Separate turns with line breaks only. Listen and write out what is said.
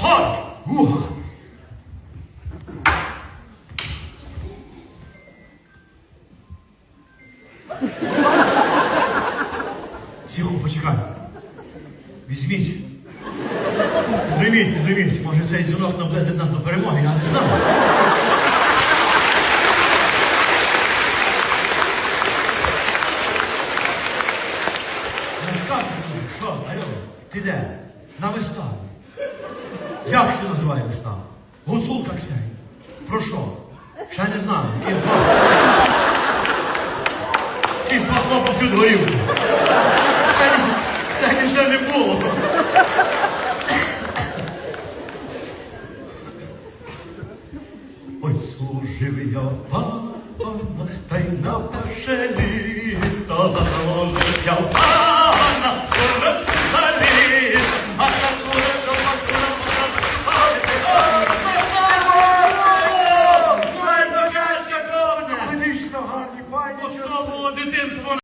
гад!
Ух! Тихо, почекай. Візьміть. Підійміть, підійміть. Може цей дзвінок наблизить нас до перемоги, я не знаю. Мені, що, алло, ти де? На виставі. Як це називає вистава? Гуцулка Ксень. Про що? Ще не знаю. Якісь два. Якісь два хлопа п'ють горілку. Ксені, ще не було. Ой, служив я в пана, та й на перше літо за село я в пана,
От то було дитинство